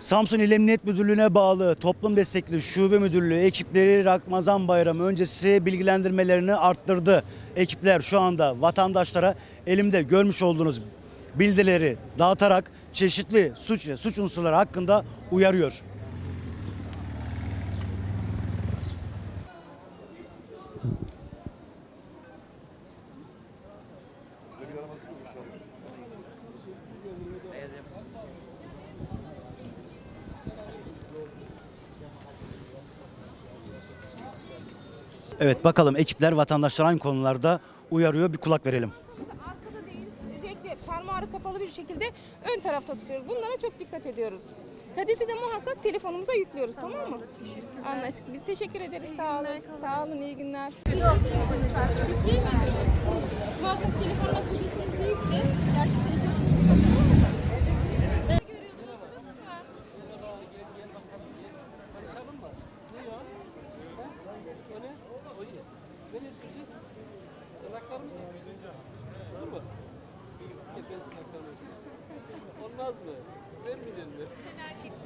Samsun İl Emniyet Müdürlüğü'ne bağlı Toplum Destekli Şube Müdürlüğü ekipleri Ramazan Bayramı öncesi bilgilendirmelerini arttırdı. Ekipler şu anda vatandaşlara elimde görmüş olduğunuz bildirileri dağıtarak çeşitli suç ve suç unsurları hakkında uyarıyor. Evet bakalım ekipler vatandaşlar hangi konularda uyarıyor bir kulak verelim. Arkada değil, özellikle fermuarı kapalı bir şekilde ön tarafta tutuyoruz. Bunlara çok dikkat ediyoruz. Hadisi de muhakkak telefonumuza yüklüyoruz tamam mı? Anlaştık. Biz teşekkür ederiz. Sağ olun. Sağ olun. iyi günler. Muhakkak telefonla hadisimizi yükle. Olmaz mı? Vermeyeceksin mi? Sen erkeksin.